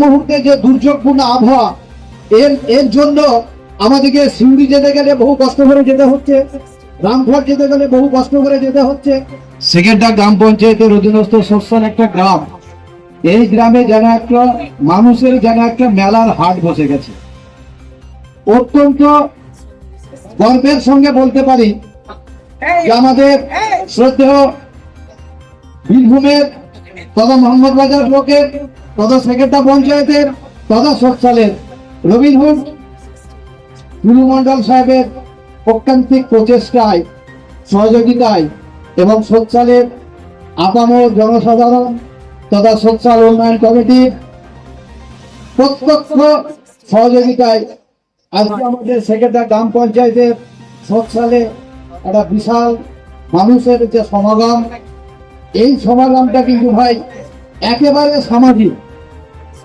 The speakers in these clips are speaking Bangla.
মুহূর্তে যে দুর্যোগপূর্ণ আবহাওয়া, এর এর জন্য আমাদেরকে সিউড়ি যেতে গেলে বহু কষ্ট করে যেতে হচ্ছে রামঘর যেতে গেলে বহু কষ্ট করে যেতে হচ্ছে। সেকেন্ডটা গ্রাম পঞ্চায়েতের অধীনস্থ সরসাল একটা গ্রাম, এই গ্রামে যেন একটা মানুষের যেন একটা মেলার হাট বসে গেছে। অত্যন্ত গর্বের সঙ্গে বলতে পারি যে আমাদের শ্রদ্ধেয় বীরভূমের তথা মোহাম্মদ বাজার ব্লকের তথা সেকেন্ডা পঞ্চায়েতের তথা সৎসালের রবিনহুড গুরুমন্ডল সাহেবের প্রকান্তিক প্রচেষ্টায়, সহযোগিতায় এবং সৎসালের আপামর জনসাধারণ তথা সৎসাল উন্নয়ন কমিটির প্রত্যক্ষ সহযোগিতায় আজকে আমাদের সেকেন্ডার গ্রাম পঞ্চায়েতের সৎসালে একটা বিশাল মানুষের যে সমাগম, এই সমাগমটা কিন্তু ভাই একেবারে সামাজিক।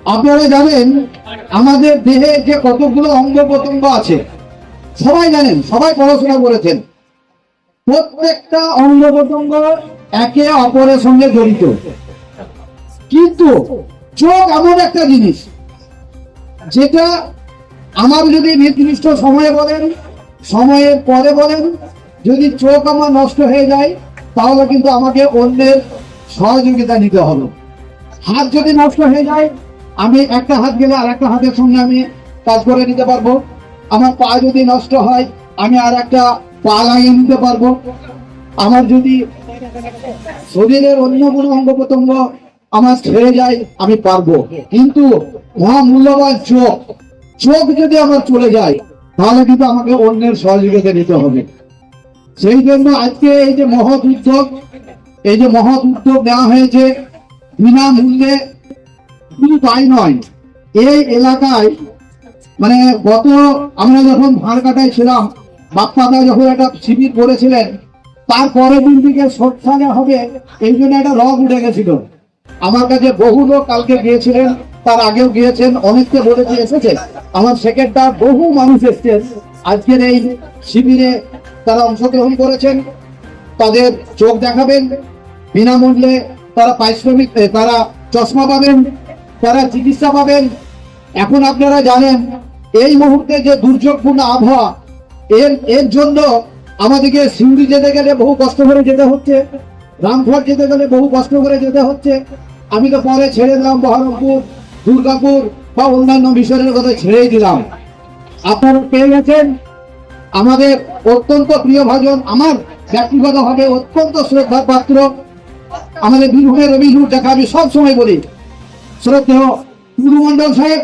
আপনারা জানেন, আমাদের দেহে যে কতগুলো অঙ্গ প্রত্যঙ্গ আছে, সবাই জানেন, সবাই পড়াশোনা করেছেন। প্রত্যেকটা অঙ্গ প্রত্যঙ্গ একে অপরের সঙ্গে জড়িত। কিন্তু চোখ এমন একটা জিনিস, যেটা আমার যদি নির্দিষ্ট সময়ে বলেন, সময়ের পরে বলেন, যদি চোখ আমার নষ্ট হয়ে যায়, তাহলে কিন্তু আমাকে অন্যের সহযোগিতা নিতে হবে। হাত যদি নষ্ট হয়ে যায় আমি একটা হাত গেলে আর একটা হাতের সঙ্গে আমি কাজ করে নিতে পারব। আমার পা যদি নষ্ট হয়, আমি আর একটা পা লাগিয়ে নিতে পারব। আমার যদি শরীরের অন্য কোনো অঙ্গ প্রত্যঙ্গ আমার ছেড়ে যায়, আমি পারব। কিন্তু মহামূল্যবান চোখ চোখ যদি আমার চলে যায়, তাহলে কিন্তু আমাকে অন্যের সহযোগিতা নিতে হবে। সেই জন্য আজকে এই যে মহৎ উদ্যোগ, এই যে মহৎ উদ্যোগ নেওয়া হয়েছে, বিনামূল্যে শুধু তাই নয়, এই এলাকায় মানে গত আমরা যখন ভাড় কাটায় ছিলাম, বাপ্পাদা যখন একটা শিবির করেছিলেন, তার পরের দিন থেকে সৎসানে হবে, এই জন্য একটা রগ উঠে গেছিল। আমার কাছে বহু লোক কালকে গিয়েছিলেন, তার আগেও গিয়েছেন, অনেককে বলেছে, এসেছে। আমার সেকেন্ডটা বহু মানুষ এসছেন। আজকের এই শিবিরে তারা অংশগ্রহণ করেছেন, তাদের চোখ দেখাবেন, বিনামূল্যে তারা পারিশ্রমিক তারা চশমা পাবেন তারা চিকিৎসা পাবেন। এখন আপনারা জানেন, এই মুহূর্তে যে দুর্যোগপূর্ণ আবহাওয়া, এর এর জন্য আমাদেরকে সিউড়ি যেতে গেলে বহু কষ্ট করে যেতে হচ্ছে রামঘর যেতে গেলে বহু কষ্ট করে যেতে হচ্ছে। আমি তো পরে ছেড়ে দিলাম বহরমপুর, দুর্গাপুর বা অন্যান্য বিষয়ের কথা ছেড়েই দিলাম। আপনারা পেয়ে গেছেন। আমাদের অত্যন্ত প্রিয় ভাজন আমার ব্যক্তিগতভাবে অত্যন্ত শ্রদ্ধার পাত্র আমাদের বীরভূমের রবিজুর দেখা আমি সবসময় বলি শ্রদ্ধেয় গুরুমন্ডল সাহেব,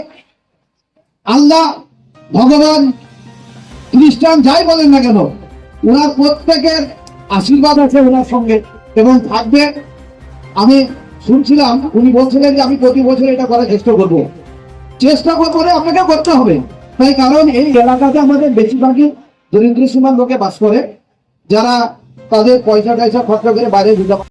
আল্লাহ, ভগবান, খ্রিস্টান যাই বলেন না কেন, ওনার প্রত্যেকের আশীর্বাদ আছে ওনার সঙ্গে এবং থাকবে। আমি শুনছিলাম, উনি বলছিলেন যে আমি প্রতি বছর এটা করার চেষ্টা করব। চেষ্টা করে আপনাকে করতে হবে। তাই কারণ এই এলাকাতে আমাদের বেশিরভাগই দরিদ্র সীমার লোকে বাস করে, যারা তাদের পয়সা টয়সা খরচা করে বাইরে পারে